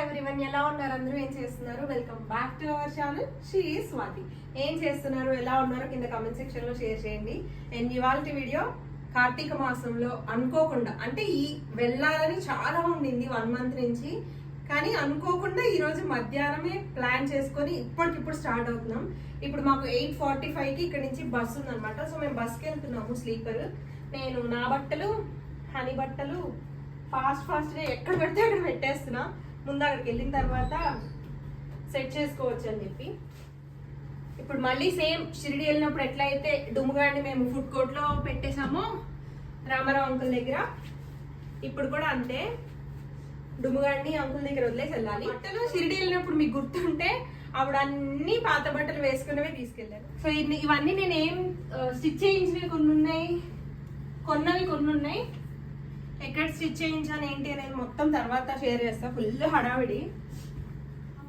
Hello everyone ఎలా ఉన్నారు? అందరూ ఏం చేస్తున్నారు? Welcome back to our channel she Swathi ఏం చేస్తున్నారు? ఎలా ఉన్నారు కింద కామెంట్ సెక్షన్లో షేర్ చేయండి. అండ్ ఇవాళ వీడియో కార్తీక మాసంలో అనుకోకుండా అంటే ఈ వెళ్ళాలని చాలా ఉండింది వన్ మంత్ నుంచి. కానీ అనుకోకుండా ఈ రోజు మధ్యాహ్నమే ప్లాన్ చేసుకొని ఇప్పటికిప్పుడు స్టార్ట్ అవుతున్నాం. ఇప్పుడు మాకు ఎయిట్ ఫార్టీ ఫైవ్కి ఇక్కడ నుంచి బస్ అనమాట సో మేము బస్కి వెళ్తున్నాము స్లీపర్ నేను నా బట్టలు హనీ బట్టలు ఫాస్ట్ ఫాస్ట్గా ఎక్కడ పెడితే అక్కడ పెట్టేస్తున్నా. ముందు అక్కడికి వెళ్ళిన తర్వాత సెట్ చేసుకోవచ్చు అని చెప్పి. ఇప్పుడు మళ్ళీ సేమ్ షిరిడి వెళ్ళినప్పుడు ఎట్లయితే డుమ్గాడిని మేము ఫుడ్ కోర్ట్లో పెట్టేశామో రామారావు అంకుల్ దగ్గర ఇప్పుడు కూడా అంతే. డుమ్గాడిని అంకుల్ దగ్గర వదిలేసి వెళ్ళాలి. బట్టలు షిరిడి వెళ్ళినప్పుడు మీకు గుర్తుంటే అప్పుడు అన్ని పాత బట్టలు వేసుకున్నవే తీసుకెళ్ళాను సో ఇవన్నీ నేను ఏం స్టిచ్ చేయించినవి కొన్ని ఉన్నాయి కొన్నవి కొన్ని ఉన్నాయి ఎక్కడ స్టిచ్ చేయించాను ఏంటి అనేది మొత్తం తర్వాత షేర్ చేస్తా. ఫుల్ హడావిడి.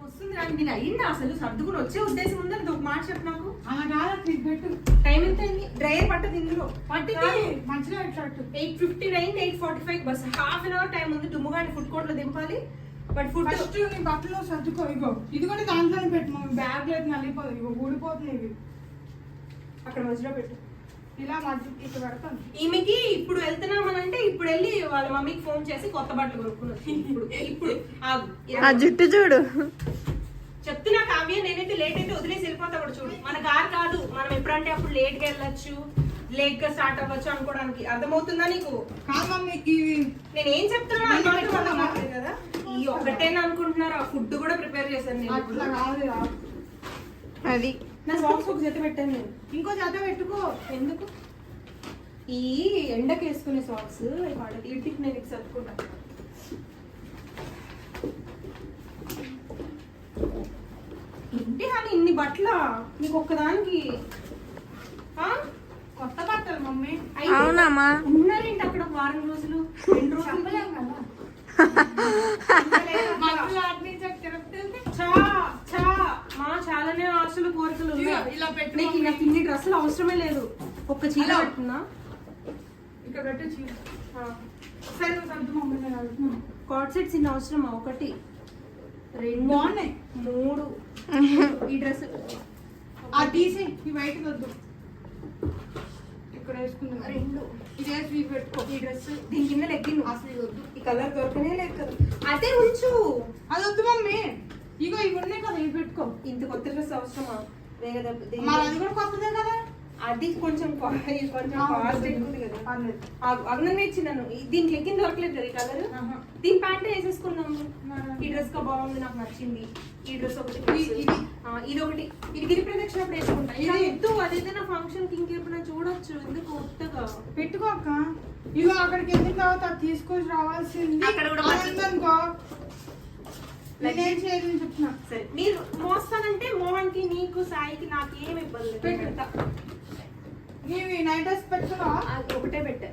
వస్తుంది నాకు నేను అయ్యిందా అసలు సర్దుకుని వచ్చే ఉద్దేశం ఉందని ఒక మాట చెప్పు నాకు. అలా కాదు పెట్టు. టైం ఎంత అయింది? డ్రైవర్ పట్టదు ఇందులో. పట్టింది. మంచిగా ఇట్లా eight fifty nine eight forty five bus. Half an hour time ఉంది. దుమ్ముగాని ఫుడ్ కోర్ట్లో దింపాలి. బట్ ఫుడ్ ఫస్ట్ నీ బట్టలు సర్దుకో ఇగో. ఇది కూడా దాంట్లోనే పెట్టు. బ్యాగ్ లేదు నలిపోదు ఇగో. ఊడిపోతుంది ఇవి. అక్కడ మధ్యలో పెట్టు. ఇలా మధ్య ఇట్లా పెడతాను. ఈమెకి ఇప్పుడు వెళ్తున్నామనంటే ఇప్పుడు వెళ్ళి వాళ్ళ మమ్మీకి ఫోన్ చేసి కొత్త బట్టలు కొనుక్కుని వచ్చి ఇప్పుడు ఇప్పుడు ఆగు. ఆ జుట్టు చూడు. చెప్తున్నా కావ్య నేనైతే లేట్ అయితే వదిలేసి వెళ్ళిపోతా కూడా చూడు. మన కార్ కాదు మనం ఎప్పుడంటే అప్పుడు లేట్గా వెళ్ళొచ్చు లేట్గా స్టార్ట్ అవ్వచ్చు అనుకోవడానికి. అర్థమవుతుందా నీకు? నేను ఏం చెప్తున్నా కదా? ఈ ఒక్కటేనా అనుకుంటున్నారు? ఆ ఫుడ్ కూడా ప్రిపేర్ చేశాను నేను. అది. నా సాక్స్ ఒక జత పెట్టాను. నేను ఇంకో జత పెట్టుకో. ఎందుకు? ఈ ఎండకి వేసుకునే సాక్స్ వాడకి ఇంటికి నేను ఇటు సర్దుకుంటా. ఇంటి అని ఇన్ని బట్టల? నీకు ఒక్కదానికి? ఆ? కొత్త బట్టలు మమ్మీ. అవునమ్మా. ఉన్నారేంటి అక్కడ ఒక వారం రోజులు? రెండు రోజులు? చెప్పలేం కదా. చాలానే ఆశలు కోరికలు ఉన్నాయి. ఇలా పెట్టు నీకు. నాకు ఇన్ని డ్రెస్సులు అవసరమే లేదు. ఒక్క చీర హలో. పెట్టుకున్నా ఇక్కడ పెట్టు చీర. సరే నువ్వు సర్దు మమ్మీ నేను కార్డ్ సెట్స్ ఇన్ని అవసరమా? ఒకటి రెండు బాగున్నాయి. మూడు. ఈ డ్రెస్. ఆ తీసి ఈ వైట్ వద్దు. ఇక్కడ వేసుకుందాం. రెండు. ఇది వేసి ఇవి పెట్టుకో. ఈ డ్రెస్ దీని కింద లెగ్గిన్ అసలు ఇది వద్దు. ఈ కలర్ దొరకనే లేదు కదా. అదే ఉంచు. అది వద్దు మమ్మీ. ఇగో ఇవి ఉన్నాయి కదా ఇవి పెట్టుకో. ఇంత కొత్త డ్రెస్ అవసరమా? మరి అది కూడా కొత్తదే కదా? అది కొంచెం కొంచెం కాస్ట్. ఎక్కువ కదా. అగ్నం ఇచ్చినాను. దీనికి లెగ్గిన్ దొరకలేదు కదా ఈ కలర్. దీని ప్యాంట్ వేసేసుకున్నాము ఈ డ్రెస్ కా బాగుంది నాకు నచ్చింది. ఈ డ్రెస్ ఒకటి ఇది. ఒకటి. ఇది గిరి ప్రదక్షిణ వేసుకుంటా. ఇది. వద్దు అదైతే నా ఫంక్షన్కి ఇంకెప్పుడు చూడొచ్చు. ఎందుకు కొత్తగా? పెట్టుకో అక్క. ఇగో అక్కడికి తర్వాత అది తీసుకొని రావాల్సింది. అక్కడ కూడా అది మర్చిపో. ఉందనుకో నేనేం చేయలేని చెప్తున్నా సరే మీరు మోస్తానంటే మోహన్కి నీకు సాయికి నాకు ఏం ఇబ్బంది. పెడతా. నీవి నైట్ డ్రెస్ పెట్టుకున్నావా అది ఒకటే పెట్టా.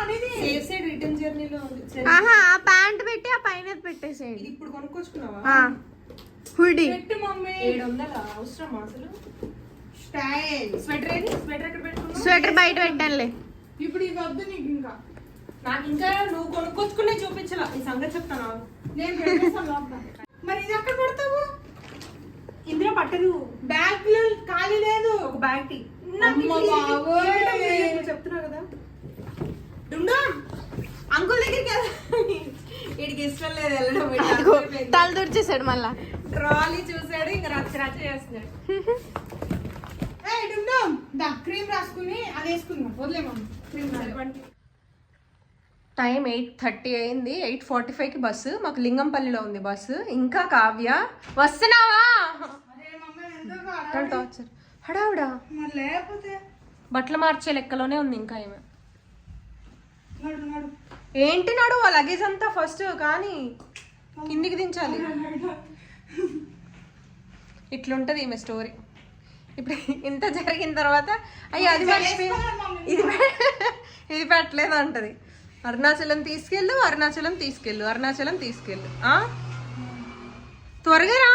అనేది సేఫ్ సైడ్ రిటర్న్ జర్నీలో ఉంది. సరే. ఆహా ఆ ప్యాంట్ పెట్టి ఆ పైన పెట్టేసేయండి ఇది ఇప్పుడు కొనుక్కొచ్చుకున్నావా? హుడీ. పెట్టు మమ్మీ. ఏడు వందల అవసరం అసలు? స్టైల్. స్వెటర్ ఏది? స్వెటర్ ఎక్కడ పెట్టుకున్నావు? స్వెటర్ బయట పెట్టండి ఇప్పుడు ఇవి వద్దు నీకు ఇంకా. నాకు ఇంకా నువ్వు కొనుక్కొచ్చుకునే చూపించాల. ఈ సంగతి చెప్తాను. నేను లోపల మరి ఇది ఎక్కడ పెడతావు ఇందులో పట్టదు బ్యాగ్లో ఖాళీ లేదు ఒక బ్యాగ్ బాబోయ్. చెప్తున్నా కదా. డుమ్డామ్ అంకుల్ దగ్గరికి వీడికి ఇష్టం లేదు వెళ్ళడం. తల తుడిచేసాడు మళ్ళా. ట్రాలీ చూసాడు ఇంకా రచ్చ రచ్చ చేస్తున్నాడు. క్రీమ్ రాసుకుని అది వేసుకుందాం క్రీమ్ టైం ఎయిట్ థర్టీ అయింది. ఎయిట్ ఫార్టీ ఫైవ్కి బస్సు. మాకు లింగంపల్లిలో ఉంది బస్సు. ఇంకా కావ్య. వస్తున్నావా? హడావుడా? లేకపోతే? బట్టలు మార్చే లెక్కలోనే ఉంది ఇంకా ఏమి. ఏంటి నాడు ఆ లగేజ్ అంతా ఫస్ట్ కానీ కిందికి దించాలి. ఇట్లుంటది ఈమె స్టోరీ ఇప్పుడు ఇంత జరిగిన తర్వాత అయ్యి అది మర్చిపోయి ఇది ఇది పెట్టలేదు అంటది. అరుణాచలం తీసుకెళ్ళు అరుణాచలం తీసుకెళ్ళు అరుణాచలం తీసుకెళ్ళు. త్వరగా రా.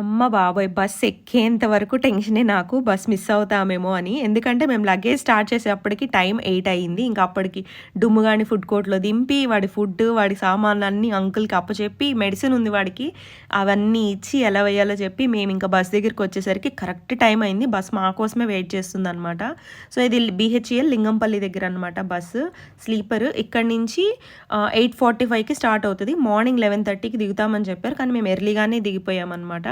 అమ్మ బాబోయ్ బస్ ఎక్కేంత వరకు టెన్షనే నాకు బస్ మిస్ అవుతామేమో అని. ఎందుకంటే మేము లగేజ్ స్టార్ట్ చేసేప్పటికి టైం ఎయిట్ అయ్యింది ఇంకా అప్పటికి డుమ్ముగాని ఫుడ్ కోర్ట్లో దింపి వాడి ఫుడ్ వాడి సామాన్లు అన్నీ అంకుల్కి అప్పచెప్పి మెడిసిన్ ఉంది వాడికి అవన్నీ ఇచ్చి ఎలా వేయాలో చెప్పి మేము ఇంకా బస్ దగ్గరికి వచ్చేసరికి కరెక్ట్ టైం అయింది. బస్ మా కోసమే వెయిట్ చేస్తుంది అనమాట సో ఇది బీహెచ్ఎల్ లింగంపల్లి దగ్గర అనమాట బస్సు స్లీపర్ ఇక్కడ నుంచి ఎయిట్ ఫార్టీ ఫైవ్కి స్టార్ట్ అవుతుంది. మార్నింగ్ లెవెన్ థర్టీకి దిగుతామని చెప్పారు. కానీ మేము ఎర్లీగానే దిగిపోయామన్నమాట.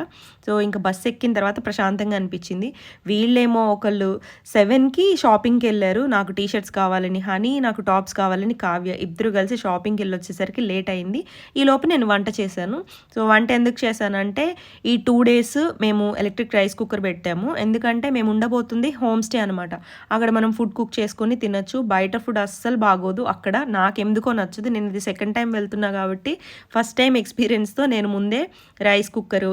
సో ఇంకా బస్సు ఎక్కిన తర్వాత ప్రశాంతంగా అనిపించింది. వీళ్ళేమో ఒకళ్ళు సెవెన్కి షాపింగ్కి వెళ్ళారు. నాకు టీ షర్ట్స్ కావాలని హనీ నాకు టాప్స్ కావాలని కావ్య ఇద్దరు కలిసి షాపింగ్కి వెళ్ళి వచ్చేసరికి లేట్ అయింది. ఈ లోపు నేను వంట చేశాను. సో వంట ఎందుకు చేశానంటే ఈ టూ డేస్ మేము ఎలక్ట్రిక్ రైస్ కుక్కర్ పెట్టాము. ఎందుకంటే మేము ఉండబోతుంది హోమ్ స్టే అనమాట అక్కడ మనం ఫుడ్ కుక్ చేసుకొని తినొచ్చు. బయట ఫుడ్ అస్సలు బాగోదు. అక్కడ నాకు ఎందుకో నచ్చదు. నేను ఇది సెకండ్ టైం వెళ్తున్నా కాబట్టి ఫస్ట్ టైం ఎక్స్పీరియన్స్తో నేను ముందే రైస్ కుక్కరు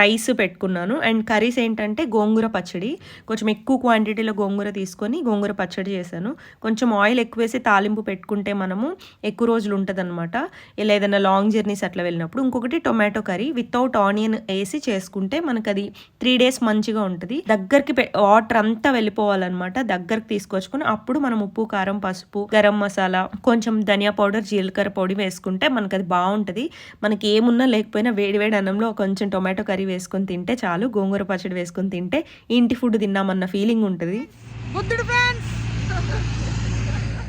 రైస్ పెట్టుకున్నాను. అండ్ కర్రీస్ ఏంటంటే గోంగూర పచ్చడి. కొంచెం ఎక్కువ క్వాంటిటీలో గోంగూర తీసుకొని గోంగూర పచ్చడి చేశాను. కొంచెం ఆయిల్ ఎక్కువ వేసి తాలింపు పెట్టుకుంటే మనము ఎక్కువ రోజులు ఉంటుంది అనమాట ఇలా ఏదైనా లాంగ్ జర్నీస్ అట్లా వెళ్ళినప్పుడు ఇంకొకటి టొమాటో కర్రీ. వితౌట్ ఆనియన్ వేసి చేసుకుంటే మనకు అది త్రీ డేస్ మంచిగా ఉంటుంది. దగ్గరికి వాటర్ అంతా వెళ్ళిపోవాలన్నమాట. దగ్గరికి తీసుకొచ్చుకొని అప్పుడు మనం ఉప్పు కారం పసుపు గరం మసాలా కొంచెం ధనియా పౌడర్ జీలకర్ర పొడి వేసుకుంటే మనకు అది బాగుంటుంది. మనకి ఏమున్నా లేకపోయినా వేడి వేడి అన్నంలో కొంచెం టొమాటో కర్రీ వేసుకొని తింటే చాలు గోంగూర పచ్చడి వేసుకొని తింటే ఇంటి ఫుడ్ తిన్నామన్న ఫీలింగ్ ఉంటుంది. బుద్ధుడు ఫ్యాన్స్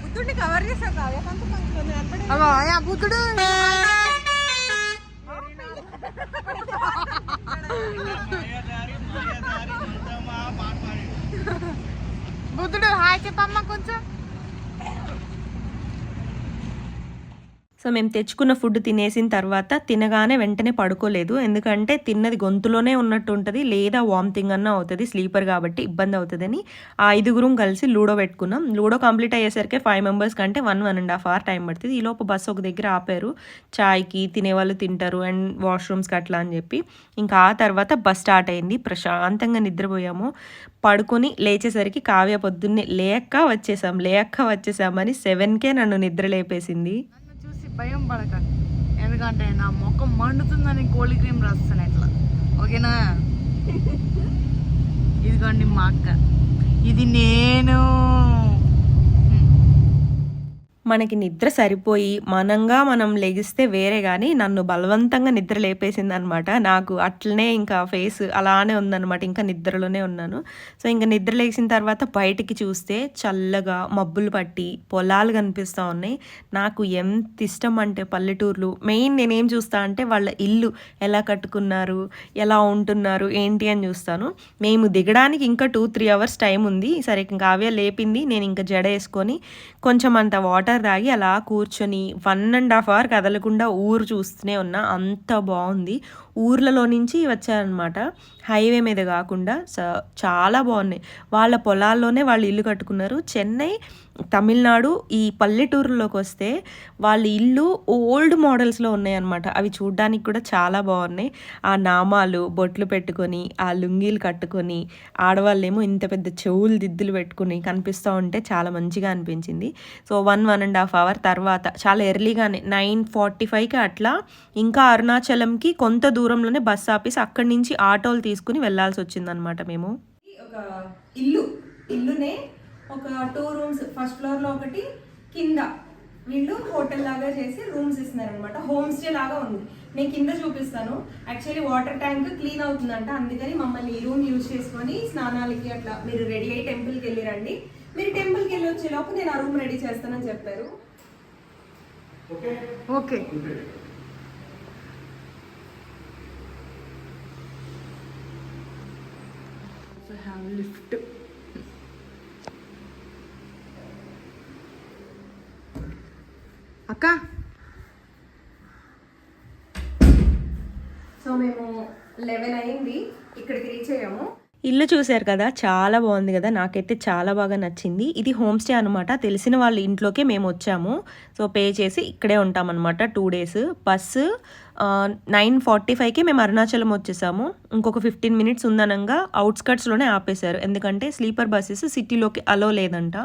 బుద్ధుడిని కవర్ చేసావు అగో అయ్యా బుద్ధుడు! బుద్ధుడు హాయ్ చెప్పమ్మా కొంచెం సో మేము తెచ్చుకున్న ఫుడ్ తినేసిన తర్వాత తినగానే వెంటనే పడుకోలేదు. ఎందుకంటే తిన్నది గొంతులోనే ఉన్నట్టు ఉంటుంది లేదా వామిటింగ్ అన్న అవుతుంది స్లీపర్ కాబట్టి ఇబ్బంది అవుతుందని ఆ ఐదుగురం కలిసి లూడో పెట్టుకున్నాం. లూడో కంప్లీట్ అయ్యేసరికి ఫైవ్ మెంబర్స్ కంటే one one and half hour time పడుతుంది. ఈలోపు లోపు బస్సు ఒక దగ్గర ఆపారు. చాయ్కి తినేవాళ్ళు తింటారు అండ్ వాష్రూమ్స్కి అట్లా అని చెప్పి. ఇంకా ఆ తర్వాత బస్ స్టార్ట్ అయింది. ప్రశాంతంగా నిద్రపోయాము. పడుకొని లేచేసరికి కావ్య పొద్దున్నే లేక్క వచ్చేసాం లేక్క వచ్చేసామని సెవెన్కే నన్ను నిద్ర లేపేసింది. భయం పడక ఎందుకంటే నా ముఖం మండుతుందని కోల్డ్ క్రీమ్ రాస్తాను ఇట్లా. ఓకేనా? ఇదిగోండి మా అక్క. ఇది నేను. మనకి నిద్ర సరిపోయి మనంగా మనం లెగిస్తే వేరే కానీ నన్ను బలవంతంగా నిద్ర లేపేసింది అనమాట నాకు అట్లనే ఇంకా ఫేస్ అలానే ఉందన్నమాట ఇంకా నిద్రలోనే ఉన్నాను. సో ఇంకా నిద్ర లేచిన తర్వాత బయటికి చూస్తే చల్లగా మబ్బులు పట్టి పొలాలు కనిపిస్తూ ఉన్నాయి. నాకు ఎంత ఇష్టం అంటే పల్లెటూర్లు. మెయిన్ నేనేం చూస్తా అంటే వాళ్ళ ఇల్లు ఎలా కట్టుకున్నారు ఎలా ఉంటున్నారు ఏంటి అని చూస్తాను. మేము దిగడానికి ఇంకా టూ త్రీ అవర్స్ టైం ఉంది. సరే ఇంకా కావ్య లేపింది. నేను ఇంకా జడ వేసుకొని కొంచెం అంత వాటర్ తాగి అలా కూర్చొని వన్ అండ్ హాఫ్ అవర్ కదలకుండా ఊరు చూస్తూనే ఉన్నా. అంత బాగుంది. ఊర్లలో నుంచి వచ్చారనమాట. హైవే మీద కాకుండా చాలా బాగున్నాయి. వాళ్ళ పొలాల్లోనే వాళ్ళు ఇల్లు కట్టుకున్నారు. చెన్నై తమిళనాడు ఈ పల్లెటూరులోకి వస్తే వాళ్ళ ఇల్లు ఓల్డ్ మోడల్స్లో ఉన్నాయన్నమాట. అవి చూడ్డానికి కూడా చాలా బాగున్నాయి. ఆ నామాలు బొట్లు పెట్టుకొని ఆ లుంగీలు కట్టుకొని ఆడవాళ్ళేమో ఇంత పెద్ద చెవులు దిద్దులు పెట్టుకుని కనిపిస్తూ ఉంటే చాలా మంచిగా అనిపించింది. So one one and half hour తర్వాత చాలా ఎర్లీగానే నైన్ ఫార్టీ ఫైవ్కి అట్లా ఇంకా అరుణాచలంకి కొంత దూరంలోనే బస్ ఆపేసి అక్కడి నుంచి ఆటోలు తీసుకుని వెళ్ళాల్సి వచ్చిందనమాట మేము. ఒక ఇల్లు ఇల్లునే ఒక టూ రూమ్స్ ఫస్ట్ ఫ్లోర్లో ఒకటి కింద. వీళ్ళు హోటల్ లాగా చేసి రూమ్స్ ఇస్తున్నారు అనమాట హోమ్ స్టే లాగా ఉంది. నేను కింద చూపిస్తాను. యాక్చువల్లీ వాటర్ ట్యాంక్ క్లీన్ అవుతుందంట. అందుకని మమ్మల్ని ఈ రూమ్ యూజ్ చేసుకొని స్నానాలకి అట్లా మీరు రెడీ అయ్యి టెంపుల్కి వెళ్ళి రండి. మీరు టెంపుల్కి వెళ్ళి వచ్చే లోపు నేను ఆ రూమ్ రెడీ చేస్తానని చెప్పారు. ఓకే లిఫ్ట్ అక్క. సో మేము లెవెన్ అయింది. ఇక్కడికి రీచ్ అయ్యాము. ఇల్లు చూశారు కదా చాలా బాగుంది కదా నాకైతే చాలా బాగా నచ్చింది. ఇది హోమ్ స్టే అనమాట తెలిసిన వాళ్ళ ఇంట్లోకే మేము వచ్చాము. సో పే చేసి ఇక్కడే ఉంటామన్నమాట two days bus nine forty ఫైవ్కి మేము అరుణాచలం వచ్చేసాము. ఇంకొక ఫిఫ్టీన్ మినిట్స్ ఉందనంగా అవుట్స్కట్స్లోనే ఆపేశారు. ఎందుకంటే స్లీపర్ బస్సెస్ సిటీలోకి అలో లేదంట.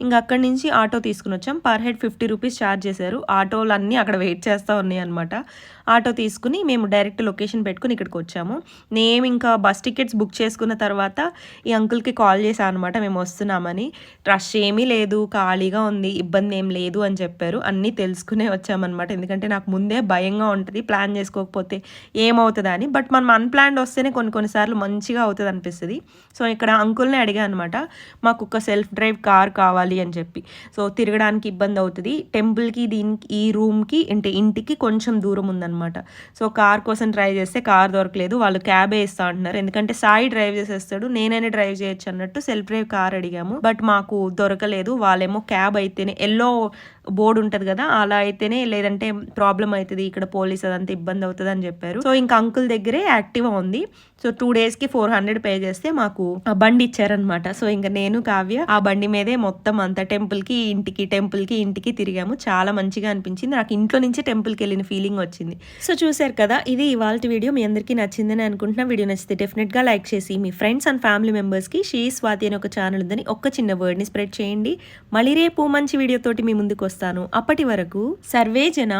ఇంకా అక్కడి నుంచి ఆటో తీసుకుని వచ్చాం. Per head fifty rupees charge చేశారు. ఆటోలు అన్నీ అక్కడ వెయిట్ చేస్తూ ఉన్నాయి అనమాట ఆటో తీసుకుని మేము డైరెక్ట్ లొకేషన్ పెట్టుకుని ఇక్కడికి వచ్చాము. నేను ఇంకా బస్ టికెట్స్ బుక్ చేసుకున్న తర్వాత ఈ అంకుల్కి కాల్ చేశాను అనమాట మేము వస్తున్నామని. రష్ ఏమీ లేదు. ఖాళీగా ఉంది. ఇబ్బంది ఏం లేదు అని చెప్పారు. అన్నీ తెలుసుకునే వచ్చామన్నమాట. ఎందుకంటే నాకు ముందే భయంగా ఉంటుంది. ప్లాన్ చేసుకోకపోతే ఏమవుతుందా అని. బట్ మనం అన్ప్లాన్డ్ వస్తేనే కొన్ని కొన్నిసార్లు మంచిగా అవుతుంది అనిపిస్తుంది. సో ఇక్కడ అంకుల్ని అడిగా అనమాట మాకు ఒక సెల్ఫ్ డ్రైవ్ కార్ కావాలి అని చెప్పి. సో తిరగడానికి ఇబ్బంది అవుతుంది. టెంపుల్కి దీనికి ఈ రూమ్కి అంటే ఇంటికి కొంచెం దూరం ఉందన్నమాట. సో కార్ కోసం ట్రై చేస్తే కార్ దొరకలేదు. వాళ్ళు క్యాబే ఇస్తా అంటున్నారు. ఎందుకంటే సాయి డ్రైవ్ చేసేస్తాడు. నేనైనా డ్రైవ్ చేయొచ్చు అన్నట్టు సెల్ఫ్ డ్రైవ్ కార్ అడిగాము. బట్ మాకు దొరకలేదు. వాళ్ళేమో క్యాబ్ అయితేనే ఎల్లో బోర్డు ఉంటుంది కదా అలా అయితేనే లేదంటే ప్రాబ్లం అవుతుంది ఇక్కడ పోలీస్ అదంతా ఇబ్బంది అవుతుంది అని చెప్పారు. సో ఇంకా అంకుల్ దగ్గరే యాక్టివ్ ఉంది. సో టూ డేస్కి ఫోర్ హండ్రెడ్ పే చేస్తే మాకు ఆ బండి ఇచ్చారనమాట సో ఇంకా నేను కావ్య ఆ బండి మీదే మొత్తం అంత టెంపుల్కి ఇంటికి టెంపుల్కి ఇంటికి తిరిగాము. చాలా మంచిగా అనిపించింది. నాకు ఇంట్లో నుంచి టెంపుల్కి వెళ్ళిన ఫీలింగ్ వచ్చింది. సో చూసారు కదా ఇది ఇవాళ వీడియో మీ అందరికీ నచ్చిందని అనుకుంటున్నా. వీడియో నచ్చితే డెఫినెట్గా లైక్ చేసి మీ ఫ్రెండ్స్ అండ్ ఫ్యామిలీ మెంబర్స్కి షీ స్వాతి అని ఒక ఛానల్ ఉందని ఒక్క చిన్న వర్డ్ని స్ప్రెడ్ చేయండి. మళ్ళీ రేపు మంచి వీడియోతోటి మీ ముందుకు వస్తాను అప్పటి వరకు సర్వే జన